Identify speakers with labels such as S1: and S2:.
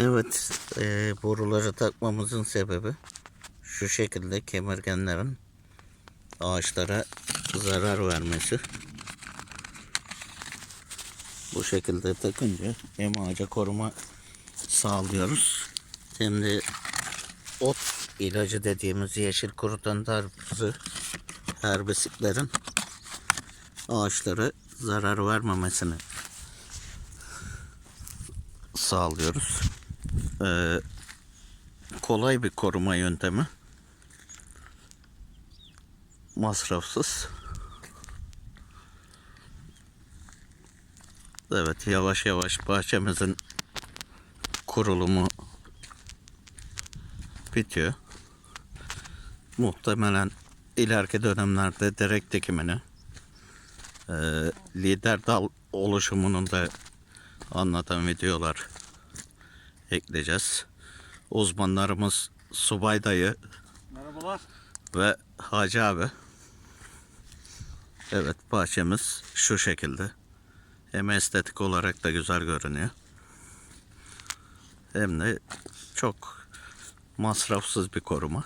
S1: Evet, e, boruları takmamızın sebebi şu şekilde kemirgenlerin ağaçlara zarar vermesi. Bu şekilde takınca hem ağaca koruma sağlıyoruz hem de ot ilacı dediğimiz yeşil kurutan tarzı herbisitlerin ağaçlara zarar vermemesini sağlıyoruz. Ee, kolay bir koruma yöntemi. Masrafsız. Evet yavaş yavaş bahçemizin kurulumu bitiyor. Muhtemelen ileriki dönemlerde direkt dikimini e, lider dal oluşumunun da anlatan videolar ekleyeceğiz. Uzmanlarımız Subay Dayı
S2: Merhabalar.
S1: ve Hacı abi. Evet bahçemiz şu şekilde. Hem estetik olarak da güzel görünüyor. Hem de çok masrafsız bir koruma.